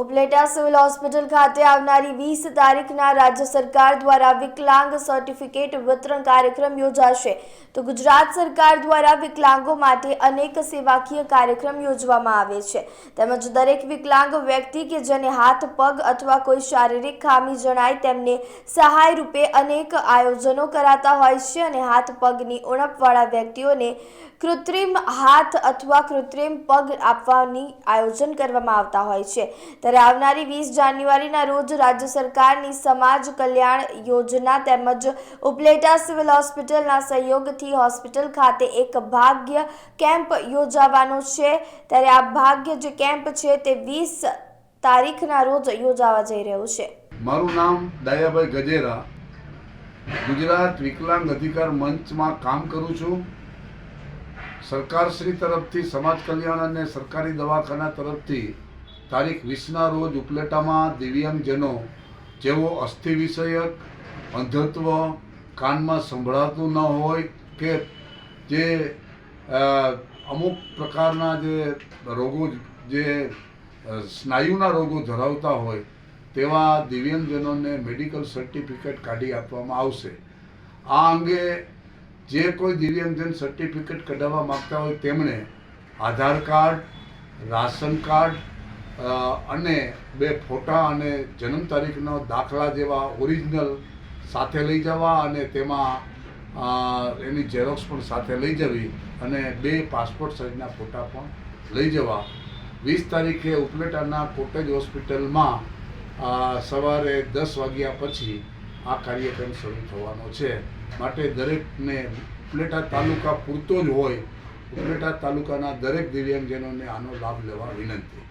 Upleta civil hospital ખાતે આવનારી વીસ તારીખના રાજ્ય સરકાર દ્વારા વિકલાંગ સર્ટિફિકેટ વિતરણ કાર્યક્રમ યોજાશે. તો ગુજરાત સરકાર દ્વારા વિકલાંગો માટે અનેક સેવાકીય કાર્યક્રમ યોજવામાં આવે છે. તેમજ દરેક વિકલાંગ વ્યક્તિ કે જેને હાથ, પગ અથવા કોઈ શારીરિક ખામી જણાય તેમને સહાય રૂપે અનેક આયોજનો કરાતા હોય છે અને હાથ, પગની ઉણપવાળા વ્યક્તિઓને કૃત્રિમ હાથ અથવા કૃત્રિમ પગ આપવાની આયોજન કરવામાં આવતા હોય છે. ત્યારે આવનારી વીસ જાન્યુઆરીના રોજ રાજ્ય સરકારની સમાજ કલ્યાણ યોજના તેમજ ઉપલેટા સિવિલ હોસ્પિટલના સહયોગથી હોસ્પિટલ ખાતે એક ભાગ્ય કેમ્પ યોજાવાનો છે. ત્યારે આ ભાગ્ય જે કેમ્પ છે તે વીસ તારીખના રોજ યોજાવા જઈ રહ્યું છે. મારું નામ દયાભાઈ ગજેરા. ગુજરાત વિકલાંગ અધિકાર મંચમાં કામ કરું છું. સરકારશ્રી તરફથી, સમાજ કલ્યાણ અને સરકારી દવાખાના તરફથી તારીખ વીસના રોજ ઉપલેટામાં દિવ્યાંગજનો, જેઓ અસ્થિ વિષયક અંધત્વ, કાનમાં સંભળાતું ન હોય, કે જે અમુક પ્રકારના જે રોગો જે સ્નાયુના રોગો ધરાવતા હોય, તેવા દિવ્યાંગજનોને મેડિકલ સર્ટિફિકેટ કાઢી આપવામાં આવશે. આ અંગે જે કોઈ દિવ્યાંગજન સર્ટિફિકેટ કઢાવવા માગતા હોય, તેમણે આધાર કાર્ડ, રાશન કાર્ડ અને બે ફોટા અને જન્મ તારીખનો દાખલા જેવા ઓરિજિનલ સાથે લઈ જવા અને તેમાં એની ઝેરોક્સ પણ સાથે લઈ જવી અને બે પાસપોર્ટ સાઇઝના ફોટા પણ લઈ જવા. વીસ તારીખે ઉપલેટાના કોટેજ હોસ્પિટલમાં સવારે દસ વાગ્યા પછી આ કાર્યક્રમ શરૂ થવાનો છે. માટે દરેકને ઉપલેટા તાલુકા પૂરતો જ હોય, ઉપલેટા તાલુકાના દરેક દિવ્યાંગજનોને આનો લાભ લેવા વિનંતી.